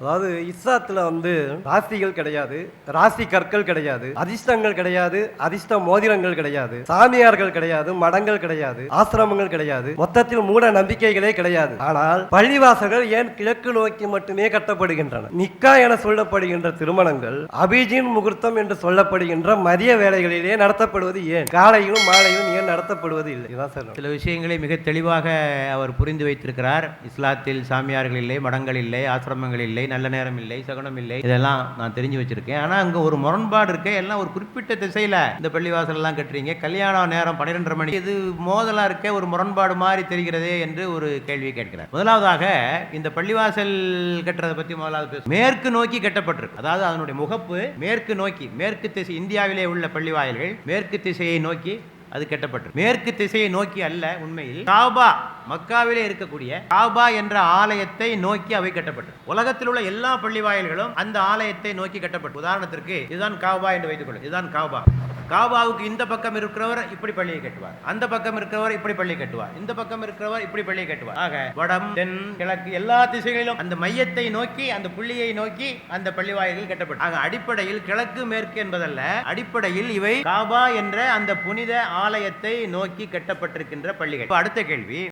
அதாவது இஸ்லாத்தில் வந்து ராசிகள் கிடையாது ராசி கற்கள் கிடையாது அதிர்ஷ்டங்கள் கிடையாது அதிர்ஷ்ட மோதிரங்கள் கிடையாது சாமியார்கள் கிடையாது மடங்கள் கிடையாது ஆசிரமங்கள் கிடையாது மொத்தத்தில் மூட நம்பிக்கைகளே கிடையாது. ஆனால் பள்ளிவாசல்கள் ஏன் கிழக்கு நோக்கி மட்டுமே கட்டப்படுகின்றன? நிக்கா என சொல்லப்படுகின்ற திருமணங்கள் அபிஜின் முகூர்த்தம் என்று சொல்லப்படுகின்ற மதிய வேலைகளிலே நடத்தப்படுவது ஏன்? காலையிலும் மாலையிலும் ஏன் நடத்தப்படுவது இல்லை? இதுதான் சார் சில விஷயங்களை மிக தெளிவாக அவர் புரிந்து வைத்திருக்கிறார். இஸ்லாத்தில் சாமியார்கள் இல்லை மடங்கள் இல்லை ஆசிரமங்கள் இல்லை. நல்ல நேரம் இல்லை சகுனம் இல்லை. இதெல்லாம் நான் தெரிஞ்சு வச்சிருக்கேன். ஆனால் அங்கே ஒரு முரண்பாடு இருக்கு எல்லாம் ஒரு குறிப்பிட்ட திசையில். இந்த பள்ளிவாசல் எல்லாம் கட்டுறீங்க கல்யாணம் நேரம் பன்னிரெண்டரை மணி. இது மோதலா இருக்க ஒரு முரண்பாடு மாதிரி தெரிகிறதே என்று ஒரு கேள்வி கேட்கிறார். முதலாவதாக இந்த பள்ளிவாசல் கட்டுறதை பற்றி முதலாவது பேச மேற்கு நோக்கி கட்டப்பட்டிருக்கு. அதாவது அதனுடைய முகப்பு மேற்கு நோக்கி மேற்கு திசை இந்தியாவிலே உள்ள பள்ளிவாயல்கள் மேற்கு திசையை நோக்கி அது கட்டப்பட்டது மேற்கு திசையை நோக்கி அல்ல உண்மையில். காபா மக்காவிலே இருக்கக்கூடிய காபா என்ற ஆலயத்தை நோக்கி அவை கட்டப்பட்டு உலகத்தில் உள்ள எல்லா பள்ளி வாயில்களும் அந்த ஆலயத்தை நோக்கி கட்டப்பட்டது உதாரணத்திற்கு இதுதான் காபா என்று வைத்துக் கொள்ளும் இதுதான் காபா. காபாவுக்கு இந்த பக்கம் இருக்கிறவர் இப்படி பள்ளியை கட்டுவார். அந்த பக்கம் இருக்கிறவர் இப்படி பள்ளி கட்டுவார். இந்த பக்கம் இருக்கிறவர் இப்படி பள்ளியை கட்டுவார். ஆக வடம் தென் கிழக்கு எல்லா திசைகளிலும் அந்த மையத்தை நோக்கி அந்த புள்ளியை நோக்கி அந்த பள்ளிவாயில்கள் கட்டப்படும். ஆக அடிப்படையில் கிழக்கு மேற்கு என்பதல்ல அடிப்படையில் இவை காபா என்ற அந்த புனித ஆலயத்தை நோக்கி கட்டப்பட்டிருக்கின்ற பள்ளிகள். அடுத்த கேள்வி.